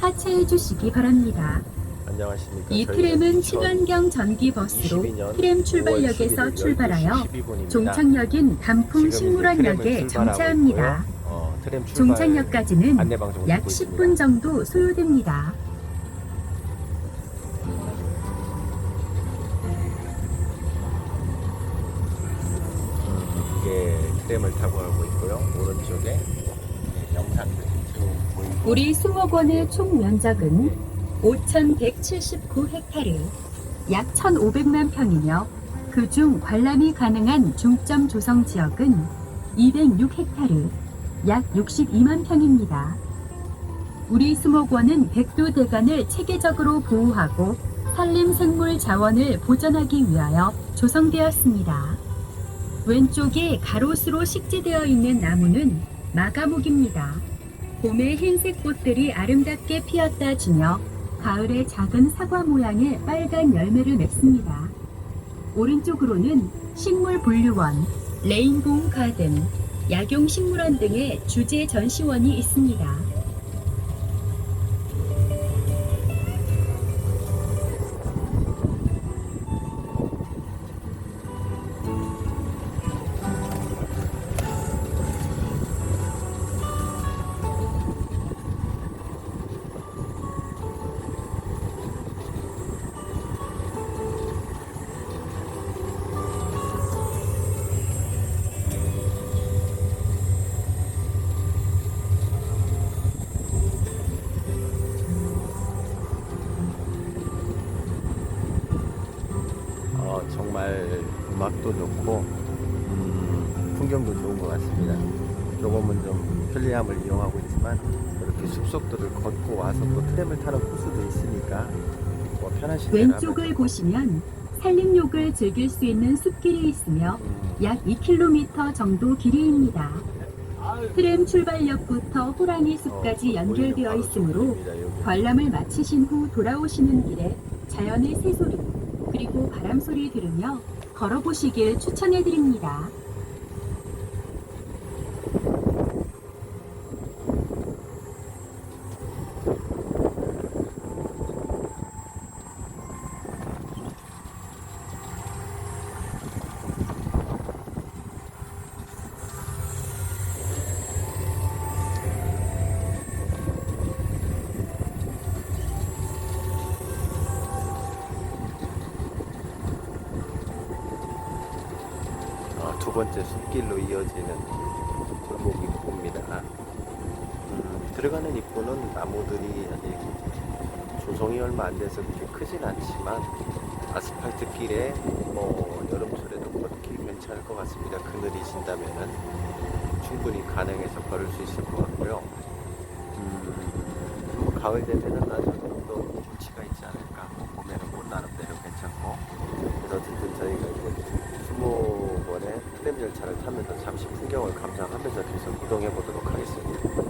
하차해 주시기 바랍니다. 안녕하십니까. 이 트램은 2022년 친환경 전기 버스로 트램 5월 출발역에서 11일 출발하여 12시 12분입니다. 종착역인 단풍 식물원역에 정차합니다. 어, 트램 출발 종착역까지는 약 듣고 10분 있습니다. 정도 소요됩니다. 음, 이게 트램을 타고 가고 있고요. 오른쪽에 보이고 우리 수목 원의 총 면적은 5,179헥타르, 약 1,500만 평이며 그 중 관람이 가능한 중점 조성 지역은 206헥타르, 약 62만 평입니다. 우리 수목원은 백두대간을 체계적으로 보호하고 산림생물 자원을 보전하기 위하여 조성되었습니다. 왼쪽에 가로수로 식재되어 있는 나무는 마가목입니다. 봄에 흰색 꽃들이 아름답게 피었다 지며 가을에 작은 사과 모양의 빨간 열매를 맺습니다. 오른쪽으로는 식물 분류원, 레인보우 가든, 약용 식물원 등의 주제 전시원이 있습니다. 정말 음악도 좋고 음, 풍경도 좋은 것 같습니다. 조금은 좀 편리함을 이용하고 있지만 이렇게 숲속들을 걷고 와서 또 트램을 타는 코스도 있으니까 뭐 편하신 왼쪽을 보시면 산림욕을 즐길 수 있는 숲길이 있으며 음, 약 2km 정도 길이입니다. 트램 출발역부터 호랑이 숲까지 어, 연결되어 보이는 바로 있으므로. 관람을 마치신 후 돌아오시는 길에 자연의 새소리 그리고 바람 소리 들으며 걸어보시길 추천해드립니다. 어, 두 번째 숲길로 이어지는 골목 입구입니다. 음, 들어가는 입구는 나무들이 아직 조성이 얼마 안 돼서 그렇게 크진 않지만 아스팔트 길에 뭐 여름철에도 걷기 괜찮을 것 같습니다. 그늘이신다면은 충분히 가능해서 걸을 수 있을 것 같고요. 음, 뭐 가을 되면은 아주 또 운치가 있지 않을까. 봄에는 뭐 나름대로 괜찮고. 그래서 어쨌든 저희가 이제 수목원의 트램 열차를 타면서 잠시 풍경을 감상하면서 계속 이동해 보도록 하겠습니다.